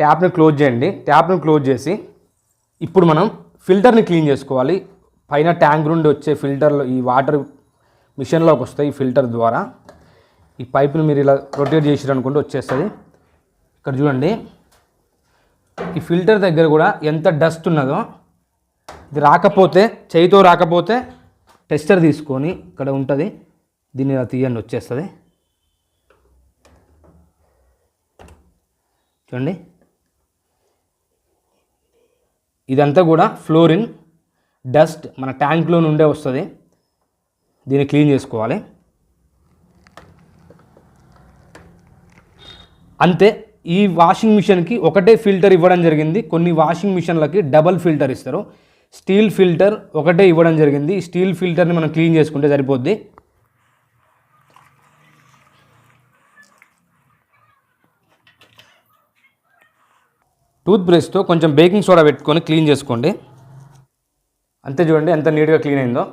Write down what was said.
ట్యాప్ని close చేయండి. ట్యాప్ని close చేసి ఇప్పుడు మనం ఫిల్టర్ని క్లీన్ చేసుకోవాలి. పైన ట్యాంక్ నుండి వచ్చే ఫిల్టర్లో ఈ వాటర్ మిషన్లోకి వస్తాయి ఈ ఫిల్టర్ ద్వారా. ఈ పైపుని మీరు ఇలా రొటేట్ చేసిరు అనుకుంటే వచ్చేస్తుంది. ఇక్కడ చూడండి. ఈ ఫిల్టర్ దగ్గర కూడా ఎంత డస్ట్ ఉన్నదో ఇది రాకపోతే చేయితో రాకపోతే టెస్టర్ తీసుకొని ఇక్కడ ఉంటుంది. దీన్ని ఇలా తీయండి వచ్చేస్తుంది. చూడండి. ఇదంతా కూడా ఫ్లోరిన్ డస్ట్ మన ట్యాంక్లో నుండే వస్తుంది. దీన్ని క్లీన్ చేసుకోవాలి. అంతే ఈ వాషింగ్ మిషన్కి ఒకటే ఫిల్టర్ ఇవ్వడం జరిగింది. కొన్ని వాషింగ్ మిషన్లకి డబల్ ఫిల్టర్ ఇస్తారు. స్టీల్ ఫిల్టర్ ఒకటే ఇవ్వడం జరిగింది. స్టీల్ ఫిల్టర్ని మనం క్లీన్ చేసుకుంటే సరిపోద్ది. టూత్ బ్రష్తో కొంచెం బేకింగ్ సోడా పెట్టుకొని క్లీన్ చేసుకోండి. అంతే చూడండి ఎంత నీట్గా క్లీన్ అయిందో.